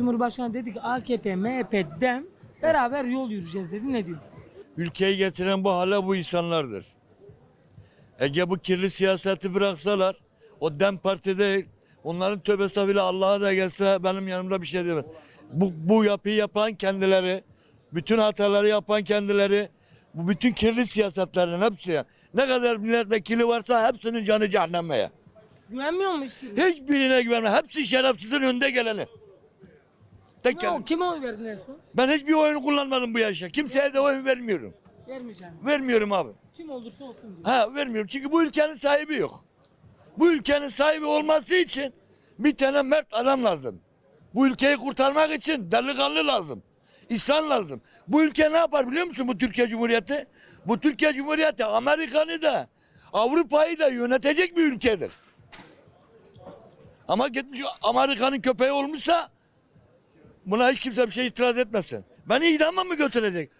Cumhurbaşkanı dedi ki AKP, MHP, DEM beraber yol yürüyeceğiz dedi. Ne diyor? Ülkeyi getiren bu hale bu insanlardır. Ege bu kirli siyaseti bıraksalar, o DEM Parti değil, onların tövbe estağfirullah Allah'a da gelse benim yanımda bir şey demez. Bu, bu yapıyı yapan kendileri, bütün hataları yapan kendileri, bu bütün kirli siyasetlerin hepsi. ya. Ne kadar milletvekili varsa hepsinin canı cehenneme ya. Güvenmiyor mu işte? Hiçbirine güvenme. Hepsi şerefsizin önde geleni. Tek Kime, kelime. kime oy verdin en son? Ben hiçbir oyun kullanmadım bu yaşa. Kimseye de oyun vermiyorum. Vermeyeceğim. Vermiyorum abi. Kim olursa olsun diyor. Ha vermiyorum çünkü bu ülkenin sahibi yok. Bu ülkenin sahibi olması için bir tane mert adam lazım. Bu ülkeyi kurtarmak için delikanlı lazım. İnsan lazım. Bu ülke ne yapar biliyor musun bu Türkiye Cumhuriyeti? Bu Türkiye Cumhuriyeti Amerika'nı da Avrupa'yı da yönetecek bir ülkedir. Ama gitmiş Amerika'nın köpeği olmuşsa buna hiç kimse bir şey itiraz etmesin. Beni idama mı götürecek?